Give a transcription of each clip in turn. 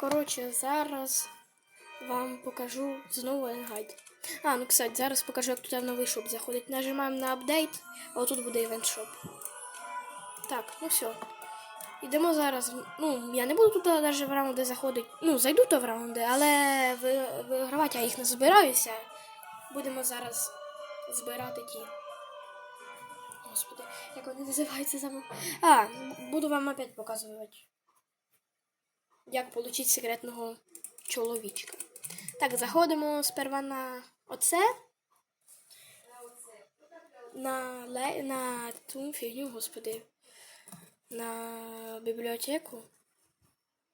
Коротше, зараз вам покажу знову енгайд. А, ну кстати, зараз покажу, як туди в новий шоп заходить. Нажимаємо на апдейт, а отут буде івент шоп. Так, ну все. Йдемо зараз. Ну, я не буду тут навіть в раунди заходити. Ну, зайду то в раунди, але ви- вигравати я їх не збираюся. Будемо зараз збирати ті. Господи, як вони називаються забув. А, буду вам опять показувати. Як отримати секретного чоловічка. Так, заходимо сперва на оце. На, ле... на ту фігню, господи. На бібліотеку.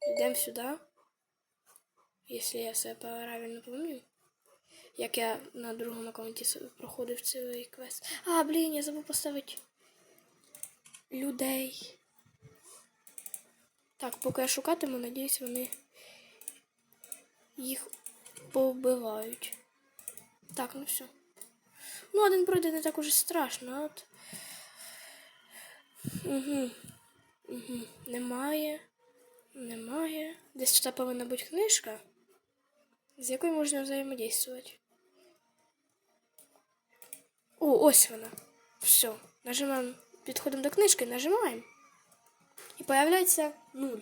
Йдемо сюди. Якщо я все правильно пам'ятаю. Як я на другому аккаунті проходив цей квест. А, блін, я забув поставити людей. Так, поки я шукатиму, надіюсь, вони їх повбивають. Так, ну все. Ну, один пройде не так уже страшно, от. Угу. Угу. Немає. Немає. Десь тут повинна бути книжка, з якою можна взаємодействувати. О, ось вона. Все. Нажимаємо. Підходимо до книжки, нажимаємо. І появляється нуль.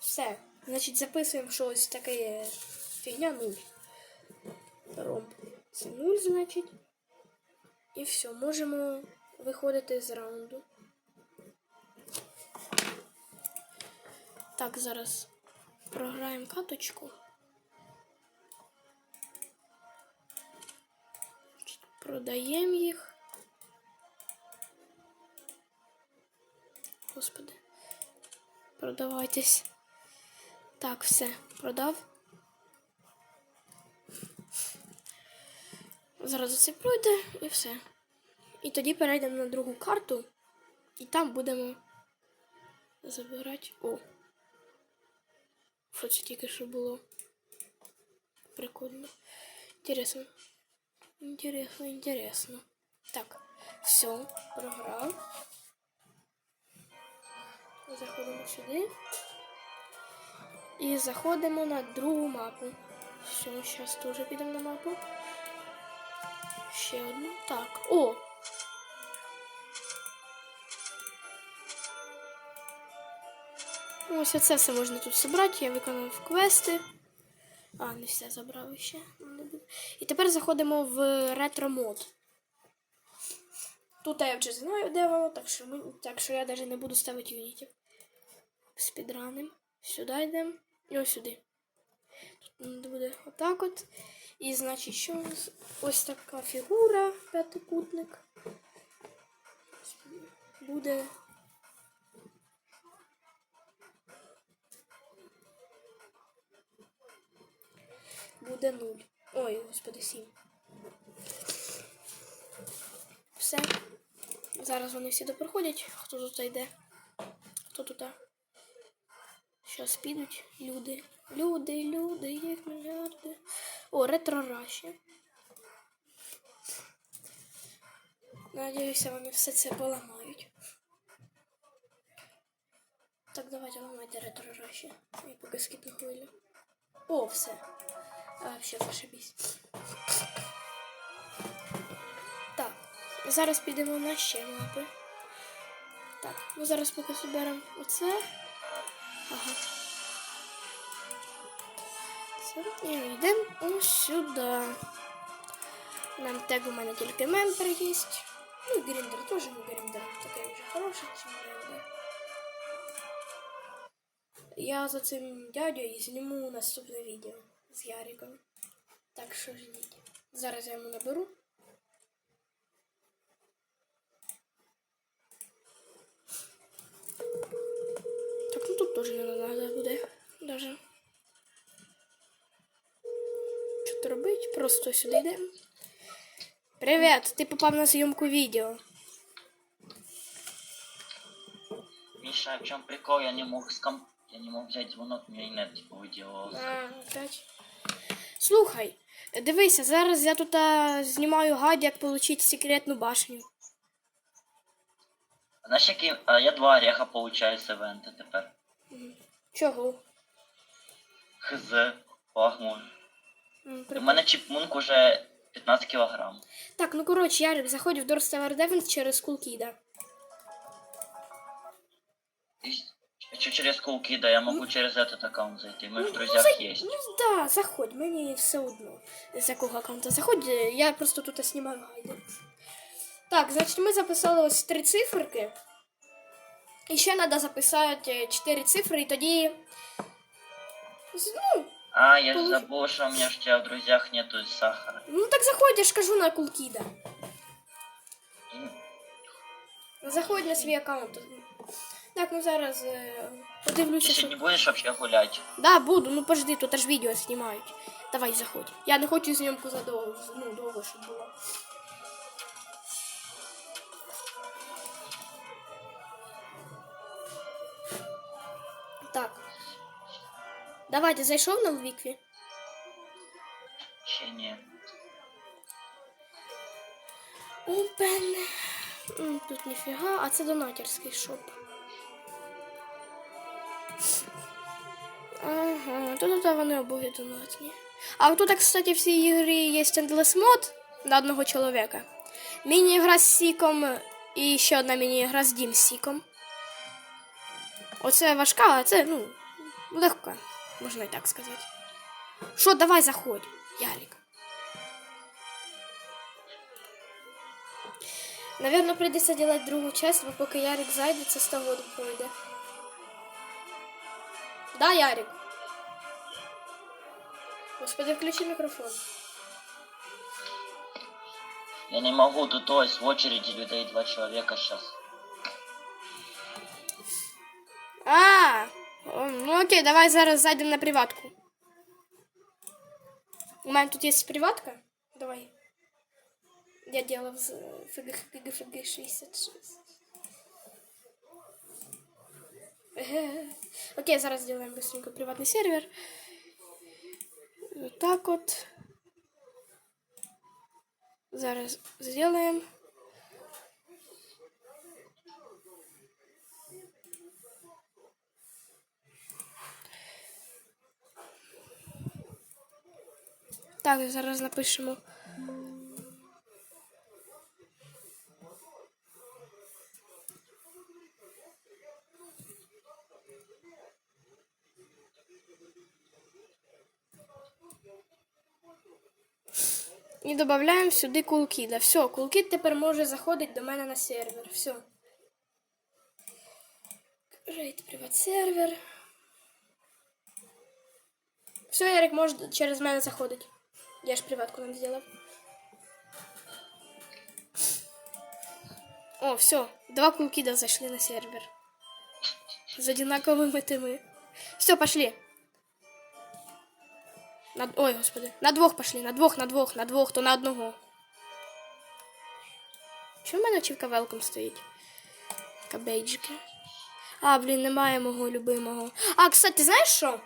Все. Значить, записуємо, що ось таке фігня нуль. Ромб. Це нуль, значить. І все, можемо виходити з раунду. Так, зараз програємо каточку. Продаємо їх. Господи. Продавайтесь. Так, все, продав. Зараз це пройде і все. І тоді перейдемо на другу карту, і там будемо забирати. О! Що тільки що було? Прикольно. Інтересно. Інтересно, інтересно. Так, все, програв. Заходимо сюди. І заходимо на другу мапу. Все, зараз теж підемо на мапу. Ще одну. Так. О! Ось оце все можна тут зібрати. Я виконав квести. А, не все забрав ще. І тепер заходимо в ретро-мод. Тут я вже знаю, де воно, так що, ми, так що я навіть не буду ставити юнітів. Спідраним. Сюди йдемо. І ось сюди. Тут буде отак от. І значить, що у нас ось така фігура, п'ятикутник. Буде. Буде нуль. Ой, господи, сім. Все. Зараз вони всі допроходять. Хто тут йде? Хто тут? Щас підуть люди. Люди, люди, їх мільярди. О, ретро Раші. Надіюся, вони все це поламають. Так, давайте ламайте ретро Раші. Я поки скипну хвилю. О, все. А, вообще зашибісь. Зараз підемо на ще мапи. Так, ну зараз поки зберемо оце. Ага. Це, і йдемо сюди. Нам тег у мене тільки мембер є. Ну, гріндер теж не гріндер. Такий вже хороший, чим гріндер. Я за цим дядю зніму наступне відео з Яриком. Так що ждіть. Зараз я йому наберу. Так, ну тут теж не треба буде. Даже. Що то робить? Просто сюди йдемо. Привіт! Ти попав на зйомку відео. Миша, в чем прикол? Я не мог с. Я не мог взять звонок, у меня инет типа выделывался. А, опять. Слухай, дивися, зараз я тут а, знімаю гайд, як отримати секретну башню. Знаешь, який... а, я два ореха получаю с ивента тепер. Чого? Хз, погмур. У мене чіпмунк уже 15 кілограм. Так, ну коротше, Ярик, заходь в Doors Tower Defense через Кулкіда. Що через кулки, я можу через этот аккаунт зайти. Ми в Ну, друзях є. Ну да, заходь, мені все одно. З якого аккаунта заходь, я просто тут знімаю гайди. Так, значить, ми записали ось три циферки. І ще треба записати е, чотири цифри, і тоді. з- Ну, А, я Получ- забыл, что у меня ж у тебя в друзьях нету сахара. ну так заходь, я ж кажу на Кулкіда. И- Заходь на свій аккаунт. Так, ну зараз е, подивлюся, Ты що. сегодня не будешь вообще гулять? Да, буду, ну пожди, тут аж відео знімають. Давай, заходь. Я не хочу зйомку задовго, ну, довго, щоб було. Давай, ти зайшов на Лвікві? Ще не. Опен. Тут ніфіга, а це донатерський шоп. Ага, тут, тут вони обоє донатні. А тут, кстати, в цій ігрі є Endless мод на одного чоловіка. Міні-гра з Сіком і ще одна міні-гра з Дім Сіком. Оце важка, а це, ну, легка, можна і так сказати. Що, давай заходь, Ярик. Наверное, придется делать другую часть, бо поки Ярик зайде, це 100 годин пройде. Да, Ярик? Господи, включи микрофон. Я не могу, тут ось в очереди людей два человека сейчас. Окей, давай зараз зайдемо на приватку. У мене тут є приватка. Давай. Я делав з фг фг фг 66. Еге. Окей, зараз зробимо быстренько приватний сервер. Вот так от. Зараз зробимо. Так, зараз напишемо. І додаємо сюди кулкіда. Все, кулкід тепер може заходити до мене на сервер. Все. Рейд приват сервер. Все, Ярик може через мене заходити. Я ж приватку нам зробив. О, все, два кулкида зайшли на сервер. З одинаковими тими. Все, пошли. На... Ой, господи. На двох пошли, на двох, на двох, на двох, то на одного. Чому в мене очівка велком стоїть? Кабейджики. А, блін, немає мого любимого. А, кстати, знаєш що?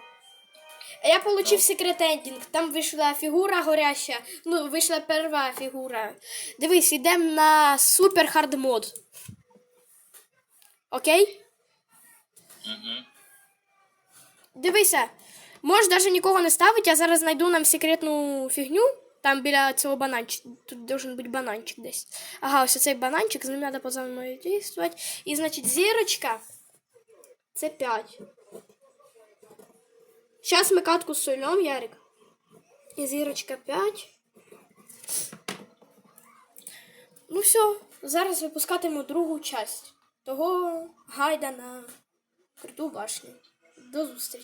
Я получив секрет ендінг. Там вийшла фігура горяща. Ну, вийшла перша фігура. Дивись, йдемо на супер хард мод. Окей? Угу. Дивися, можеш навіть нікого не ставити, я зараз знайду нам секретну фігню. Там біля цього бананчика. Тут должен бути бананчик десь. Ага, ось цей бананчик, з ним треба позаємодействувати. І, значить, зірочка. Це 5. Зараз ми катку сольем, Ярик. І зірочка 5. Ну все, зараз випускатиму другу часть того гайда на круту башню. До зустрічі.